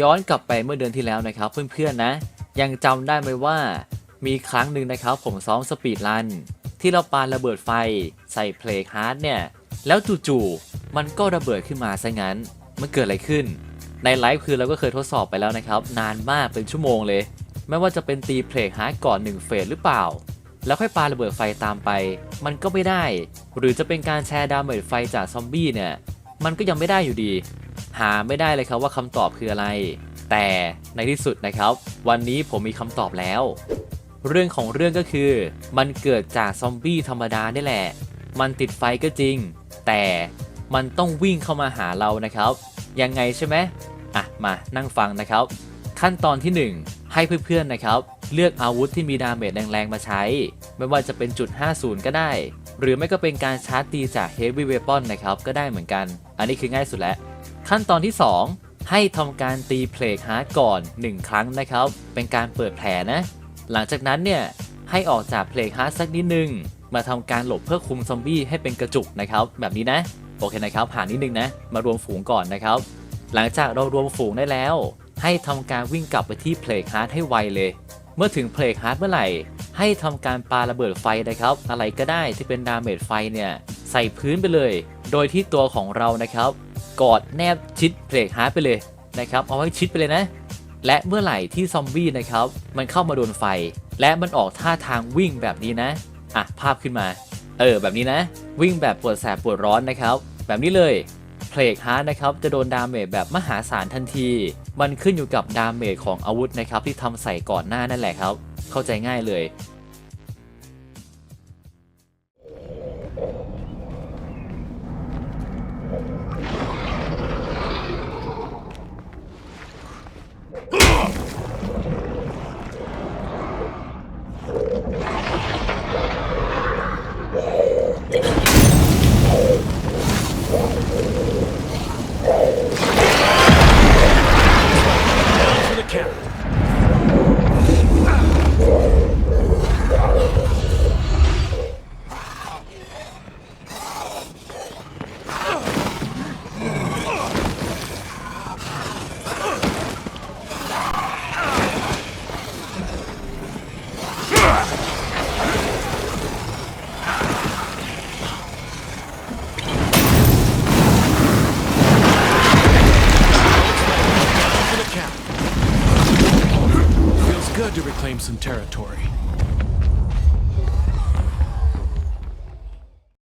ย้อนกลับไปเมื่อเดือนที่แล้วนะครับ เพื่อนๆนะ ยังจำได้ไหมว่า มีครั้งหนึ่งนะครับ ผมซ้อมสปีดรัน ที่เราปาระเบิดไฟใส่เพลงฮาร์ดเนี่ย แล้วจู่ๆมันก็ระเบิดขึ้นมาซะงั้น มันเกิดอะไรขึ้น ในไลฟ์คือเราก็เคยทดสอบไปแล้วนะครับ นานมากเป็นชั่วโมงเลย ไม่ว่าจะเป็นตีเพลงฮาร์ดก่อน1เฟสหรือเปล่า แล้วค่อยปาระเบิดไฟตามไป มันก็ไม่ได้ หรือจะเป็นการแชร์ดาเมจไฟจากซอมบี้เนี่ยมันก็ยังไม่ได้อยู่ดี หาไม่ได้เลยครับว่าคำตอบคืออะไร แต่ในที่สุดนะครับ วันนี้ผมมีคำตอบแล้ว เรื่องของเรื่องก็คือ มันเกิดจากซอมบี้ธรรมดานี่แหละ มันติดไฟก็จริง แต่มันต้องวิ่งเข้ามาหาเรานะครับ ยังไงใช่ไหมอะมานั่งฟังนะครับ ขั้นตอนที่ 1 ให้เพื่อนๆนะครับ เลือกอาวุธที่มีดาเมจแรงๆมาใช้ ไม่ว่าจะเป็นจุด 50 ก็ได้ หรือไม่ก็เป็นการชาร์จตีจาก Heavy Weapon นะครับ ก็ได้เหมือนกัน อันนี้คือง่ายสุดแล้ว ขั้นตอนที่ 2 ให้ทำการตีเพลกฮาร์ดก่อน 1 ครั้งนะครับ เป็นการเปิดแผลนะ หลังจากนั้นเนี่ยให้ออกจากเพลกฮาร์ดสักนิดนึง มาทำการหลบเพื่อคุมซอมบี้ให้เป็นกระจุกนะครับ แบบนี้นะ โอเคนะครับผ่านนิดนึงนะ มารวมฝูงก่อนนะครับ หลังจากเรารวมฝูงได้แล้ว ให้ทำการวิ่งกลับไปที่เพลกฮาร์ดให้ไวเลย เมื่อถึงเพลกฮาร์ดเมื่อไหร่ ให้ทำการปาระเบิดไฟนะครับ อะไรก็ได้ที่เป็นดาเมจไฟเนี่ยใส่พื้นไปเลย โดยที่ตัวของเรานะครับ กอดแนบชิดเพลกฮาร์ดไปเลยนะครับเอาไว้ชิดไปเลยนะ และเมื่อไหร่ที่ซอมบี้นะครับมันเข้ามาโดนไฟ และมันออกท่าทางวิ่งแบบนี้นะอะภาพขึ้นมา เออแบบนี้นะ วิ่งแบบปวดแสบปวดร้อนนะครับ แบบนี้เลยเพลกฮาร์ดนะครับจะโดนดาเมจแบบมหาศาลทันที มันขึ้นอยู่กับดาเมจของอาวุธนะครับที่ทำใส่ก่อนหน้านั่นแหละครับ เข้าใจง่ายเลย territory.